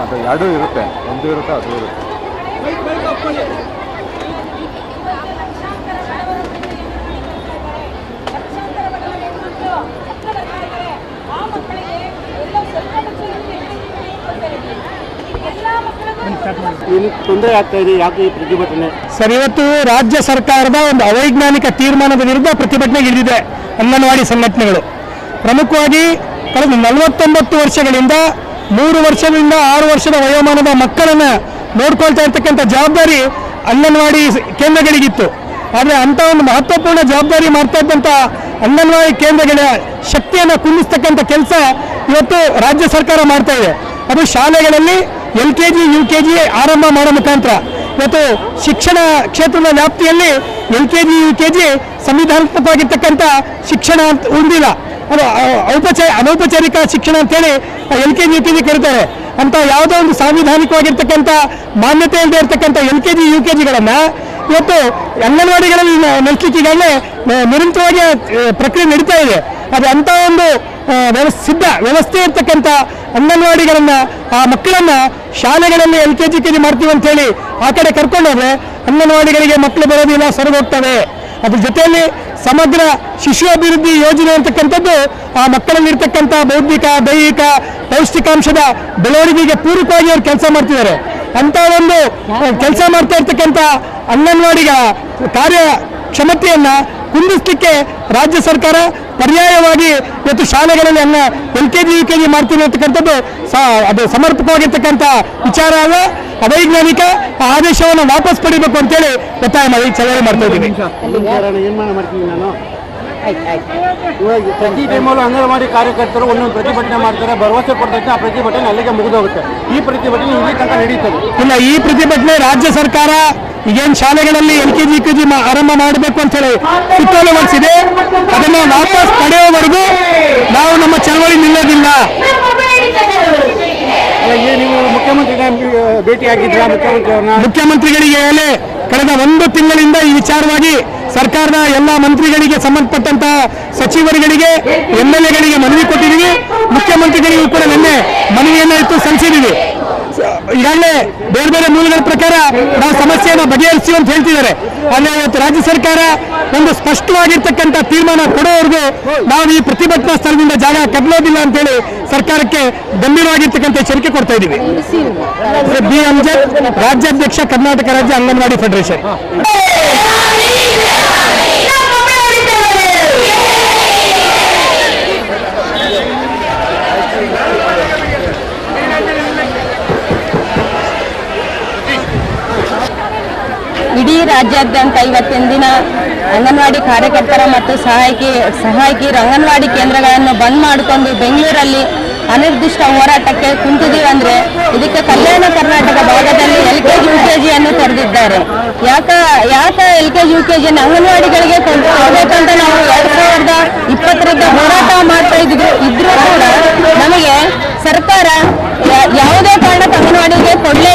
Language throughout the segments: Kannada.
ಅದು ಎರಡೂ ಇರುತ್ತೆ. ಒಂದು ಇರುತ್ತೆ ಅದು ಇರುತ್ತೆ. ಏನು ತೊಂದರೆ ಆಗ್ತಾ ಇದೆ ಯಾಕೆ ಈ ಪ್ರತಿಭಟನೆ? ಸರ್ ಇವತ್ತು ರಾಜ್ಯ ಸರ್ಕಾರದ ಒಂದು ಅವೈಜ್ಞಾನಿಕ ತೀರ್ಮಾನದ ವಿರುದ್ಧ ಪ್ರತಿಭಟನೆಗೆ ಇಳಿದಿದೆ ಅಂಗನವಾಡಿ ಸಂಘಟನೆಗಳು. ಪ್ರಮುಖವಾಗಿ ಕಳೆದ ನಲವತ್ತೊಂಬತ್ತು ವರ್ಷಗಳಿಂದ ಮೂರು ವರ್ಷದಿಂದ ಆರು ವರ್ಷದ ವಯೋಮಾನದ ಮಕ್ಕಳನ್ನು ನೋಡ್ಕೊಳ್ತಾ ಇರ್ತಕ್ಕಂಥ ಜವಾಬ್ದಾರಿ ಅಂಗನವಾಡಿ ಕೇಂದ್ರಗಳಿಗಿತ್ತು. ಆದರೆ ಅಂಥ ಒಂದು ಮಹತ್ವಪೂರ್ಣ ಜವಾಬ್ದಾರಿ ಮಾಡ್ತಾ ಇದ್ದಂಥ ಅಂಗನವಾಡಿ ಕೇಂದ್ರಗಳ ಶಕ್ತಿಯನ್ನು ಕುಂದಿಸ್ತಕ್ಕಂಥ ಕೆಲಸ ಇವತ್ತು ರಾಜ್ಯ ಸರ್ಕಾರ ಮಾಡ್ತಾ ಇದೆ. ಅದು ಶಾಲೆಗಳಲ್ಲಿ L K G, U K G ಆರಂಭ ಮಾಡೋ ಮುಖಾಂತರ. ಇವತ್ತು ಶಿಕ್ಷಣ ಕ್ಷೇತ್ರದ ವ್ಯಾಪ್ತಿಯಲ್ಲಿ L K G, U K G ಸಂವಿಧಾನಾತ್ಮಕವಾಗಿರ್ತಕ್ಕಂಥ ಶಿಕ್ಷಣ ಹೊಂದಿಲ್ಲ ಅದು ಔಪಚಾರ, ಅನೌಪಚಾರಿಕ ಶಿಕ್ಷಣ ಅಂತೇಳಿ L K G U K G ಕರೀತಾರೆ ಅಂತ ಯಾವುದೋ ಒಂದು ಸಾಂವಿಧಾನಿಕವಾಗಿರ್ತಕ್ಕಂಥ ಮಾನ್ಯತೆ ಇಲ್ಲದೆ ಇರತಕ್ಕಂಥ L K G, U K ಜಿಗಳನ್ನು ಇವತ್ತು ಅಂಗನವಾಡಿಗಳಲ್ಲಿ ನಡೆಸಲಿಕ್ಕೆ ನಿರಂತರವಾಗಿ ಪ್ರಕ್ರಿಯೆ ನಡೀತಾ ಇದೆ. ಅದು ಅಂಥ ಒಂದು ಸಿದ್ಧ ವ್ಯವಸ್ಥೆ ಇರ್ತಕ್ಕಂಥ ಅಂಗನವಾಡಿಗಳನ್ನು, ಆ ಮಕ್ಕಳನ್ನು ಶಾಲೆಗಳಲ್ಲಿ L K G K G ಮಾಡ್ತೀವಿ ಅಂತೇಳಿ ಆ ಕಡೆ ಕರ್ಕೊಂಡೋದ್ರೆ ಅಂಗನವಾಡಿಗಳಿಗೆ ಮಕ್ಕಳು ಬರೋದಿಲ್ಲ ಸೊರಗೋಗ್ತವೆ ಅದ್ರ ಜೊತೆಯಲ್ಲಿ ಸಮಗ್ರ ಶಿಶು ಅಭಿವೃದ್ಧಿ ಯೋಜನೆ ಅಂತಕ್ಕಂಥದ್ದು ಆ ಮಕ್ಕಳಲ್ಲಿರ್ತಕ್ಕಂಥ ಬೌದ್ಧಿಕ, ದೈಹಿಕ, ಪೌಷ್ಟಿಕಾಂಶದ ಬೆಳವಣಿಗೆಗೆ ಪೂರಕವಾಗಿ ಅವ್ರು ಕೆಲಸ ಮಾಡ್ತಿದ್ದಾರೆ. ಅಂತ ಒಂದು ಕೆಲಸ ಮಾಡ್ತಾ ಇರ್ತಕ್ಕಂಥ ಅಂಗನವಾಡಿಗಳ ಕಾರ್ಯ ಕ್ಷಮತೆಯನ್ನ ಕುಂದಿಸ್ಲಿಕ್ಕೆ ರಾಜ್ಯ ಸರ್ಕಾರ ಪರ್ಯಾಯವಾಗಿ ಇವತ್ತು ಶಾಲೆಗಳಲ್ಲಿ ಅನ್ನ L K G U K G ಮಾಡ್ತೀನಿ ಅಂತಕ್ಕಂಥದ್ದು ಅದು ಸಮರ್ಪಕವಾಗಿರ್ತಕ್ಕಂಥ ವಿಚಾರ ಅಲ್ಲ. ಅವೈಜ್ಞಾನಿಕ ಆ ಆದೇಶವನ್ನು ವಾಪಸ್ ಪಡಿಬೇಕು ಅಂತೇಳಿ ಒತ್ತಾಯ ಮಾಡಿ ಚಳವಳಿ ಮಾಡ್ತಾ ಇದ್ದೀವಿ. ಏನ್ ಮಾಡ ಮಾಡ್ತೀನಿ ನಾನು? ಇವಾಗ ಪ್ರತಿ ಟೈಮಲ್ಲೂ ಅಂಗನವಾಡಿ ಕಾರ್ಯಕರ್ತರು ಒಂದೊಂದು ಪ್ರತಿಭಟನೆ ಮಾಡ್ತಾರೆ ಭರವಸೆ ಕೊಡ್ತಕ್ಕಂಥ ಆ ಪ್ರತಿಭಟನೆ ಅಲ್ಲಿಗೆ ಮುಗಿದೋಗುತ್ತೆ. ಈ ಪ್ರತಿಭಟನೆ ಇಲ್ಲಿ ತನಕ ನಡೀತದೆ. ಇಲ್ಲ ಈ ಪ್ರತಿಭಟನೆ ರಾಜ್ಯ ಸರ್ಕಾರ ಈಗೇನು ಶಾಲೆಗಳಲ್ಲಿ L K G K G ಆರಂಭ ಮಾಡಬೇಕು ಅಂತ ಹೇಳಿ ಸುತ್ತೋಲೆ ಹೊರಿಸಿದೆ ಅದನ್ನು ವಾಪಸ್ ಪಡೆಯೋವರೆಗೂ ನಾವು ನಮ್ಮ ಚಳವಳಿ ನಿಲ್ಲೋದಿಲ್ಲ. ನೀವು ಮುಖ್ಯಮಂತ್ರಿ ಭೇಟಿಯಾಗಿದ್ದ ಮುಖ್ಯಮಂತ್ರಿ ಮುಖ್ಯಮಂತ್ರಿಗಳಿಗೆ ಹೇಳಿ ಕಳೆದ ಒಂದು ತಿಂಗಳಿಂದ ಈ ವಿಚಾರವಾಗಿ ಸರ್ಕಾರದ ಎಲ್ಲ ಮಂತ್ರಿಗಳಿಗೆ ಸಂಬಂಧಪಟ್ಟಂತಹ ಸಚಿವರುಗಳಿಗೆ ಎಂ ಎಲ್ ಎಗಳಿಗೆ ಮನವಿ ಕೊಟ್ಟಿದ್ದೀವಿ ಮುಖ್ಯಮಂತ್ರಿಗಳಿಗೂ ಕೂಡ ನಿನ್ನೆ ಮನವಿಯನ್ನು ಇತ್ತು ಸಲ್ಲಿಸಿದ್ದೀವಿ ಈಗಾಗಲೇ ಬೇರೆ ಬೇರೆ ಮೂಲಗಳ ಪ್ರಕಾರ ನಾವು ಸಮಸ್ಯೆಯನ್ನು ಬಗೆಹರಿಸಿ ಅಂತ ಹೇಳ್ತಿದ್ದಾರೆ. ಅಲ್ಲಿ ಇವತ್ತು ರಾಜ್ಯ ಸರ್ಕಾರ ಒಂದು ಸ್ಪಷ್ಟವಾಗಿರ್ತಕ್ಕಂಥ ತೀರ್ಮಾನ ಕೊಡೋವರೆಗೂ ನಾವು ಈ ಪ್ರತಿಭಟನಾ ಸ್ಥಳದಿಂದ ಜಾಗ ಕದಲೋದಿಲ್ಲ ಅಂತೇಳಿ ಸರ್ಕಾರಕ್ಕೆ ಗಂಭೀರವಾಗಿರ್ತಕ್ಕಂಥ ಎಚ್ಚರಿಕೆ ಕೊಡ್ತಾ ಇದ್ದೀವಿ. ಬಿ ಅಂಜದ್ ರಾಜ್ಯಾಧ್ಯಕ್ಷ ಕರ್ನಾಟಕ ರಾಜ್ಯ ಅಂಗನವಾಡಿ ಫೆಡರೇಷನ್. ರಾಜ್ಯಾದ್ಯಂತ ಇವತ್ತಿನ ದಿನ ಅಂಗನವಾಡಿ ಕಾರ್ಯಕರ್ತರ ಮತ್ತು ಸಹಾಯಕಿ ಸಹಾಯಕಿ ಅಂಗನವಾಡಿ ಕೇಂದ್ರಗಳನ್ನು ಬಂದ್ ಮಾಡಿಕೊಂಡು ಬೆಂಗಳೂರಲ್ಲಿ ಅನಿರ್ದಿಷ್ಟ ಹೋರಾಟಕ್ಕೆ ಕುಂತಿದ್ದೀವಿ ಅಂದ್ರೆ ಇದಕ್ಕೆ ಕಲ್ಯಾಣ ಕರ್ನಾಟಕ ಭಾಗದಲ್ಲಿ L K G, U K ಜಿಯನ್ನು ತೆರೆದಿದ್ದಾರೆ. ಯಾಕ ಯಾಕ L K G, U K ಜಿಯನ್ನು ಅಂಗನವಾಡಿಗಳಿಗೆ ಕೊಡಬೇಕಂತ ನಾವು ಎರಡ್ ಸಾವಿರದ ಇಪ್ಪತ್ತರಿಂದ ಹೋರಾಟ ಮಾಡ್ತಾ ಇದ್ರು ಇದ್ರೂ ಕೂಡ ನಮಗೆ ಸರ್ಕಾರ ಯಾವುದೇ ಕಾರಣಕ್ಕೆ ಅಂಗನವಾಡಿಗೆ ಕೊಡಲೇ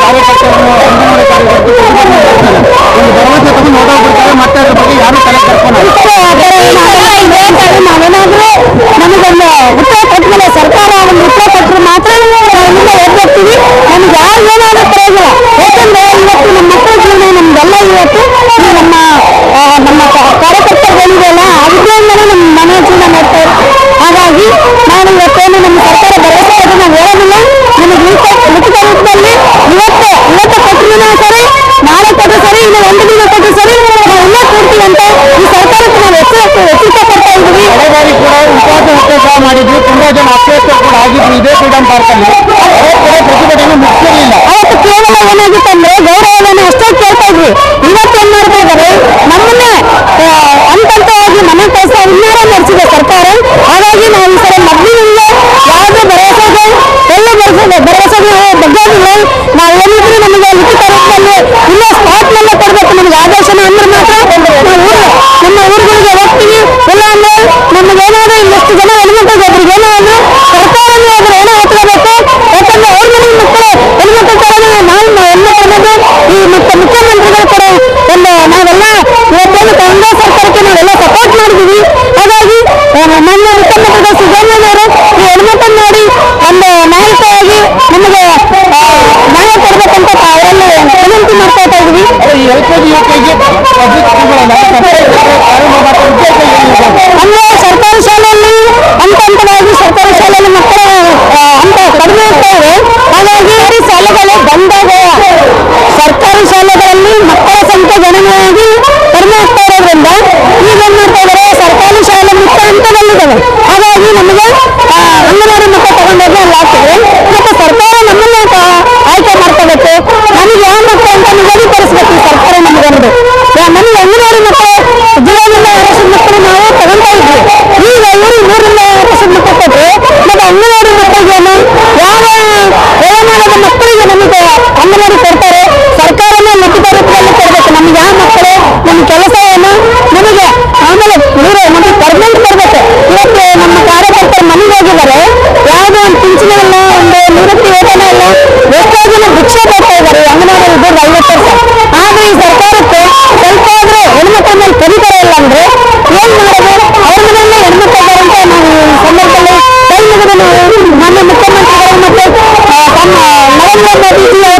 ಕಾರ್ಯಕರ್ತರು ಭರವಸೆ ತಗೊಂಡು ಹೊರಟೋಗ್ಬಿಡ್ತಾರೆ ಮತ್ತೆ ಅದ್ರ ಬಗ್ಗೆ ಯಾರು ತಲೆ ಕರ್ಕೊಂಡು ಸರಿ ಇಲ್ಲ ಒಂದು ದಿನ ಕೊಟ್ಟರು ಸರಿ ಇಲ್ಲ ಕೊಡ್ತೀವಿ ಅಂತ ಈ ಸರ್ಕಾರಕ್ಕೆ ನಾವು ಹೆಚ್ಚು ಎಚ್ಚರಿಕೆ ಕೊಡ್ತಾ ಇದ್ದೀವಿ. ಕಳೆದ ಕೂಡ ಉಪವಾಸ ಸತ್ಯಾಗ್ರಹ ಮಾಡಿದ್ವಿ ತುಂಬಾ ಜನ ಅಸ್ವಸ್ಥ ಕೂಡ ಆಗಿದ್ವಿ ಇದೇ ಫ್ರೀಡಂ ಪಾರ್ಕ್ ಅಲ್ಲಿ ಪ್ರತಿಭಟನೆ ಮುಗಿಸಿರಲಿಲ್ಲ ಹೆಚ್ಚಾಗಿ ಭಿಕ್ಷೆ ಬರ್ತಾ ಇದ್ದಾರೆ ಇದು ಐವತ್ತು ವರ್ಷ ಆದ್ರೆ ಈ ಸರ್ಕಾರಕ್ಕೆ ಸ್ವಲ್ಪ ಆದ್ರೆ ಹೆಣ್ಮಕ್ಳ ಮೇಲೆ ಕರೀತಾರೆ ಇಲ್ಲ ಅಂದ್ರೆ ಏನ್ ಮಾಡೋದು ಅವ್ರ ಮೇಲೆ ಹೆಣ್ಮಕ್ಳು ಅಂತ ನಾವು ಈ ಸಂದರ್ಭದಲ್ಲಿ ಕೈ ಮುಗಿದು ಮಾನ್ಯ ಮುಖ್ಯಮಂತ್ರಿಗಳು ಮತ್ತೆ ತಮ್ಮ ನರೇಂದ್ರ ಮೋದಿಜಿ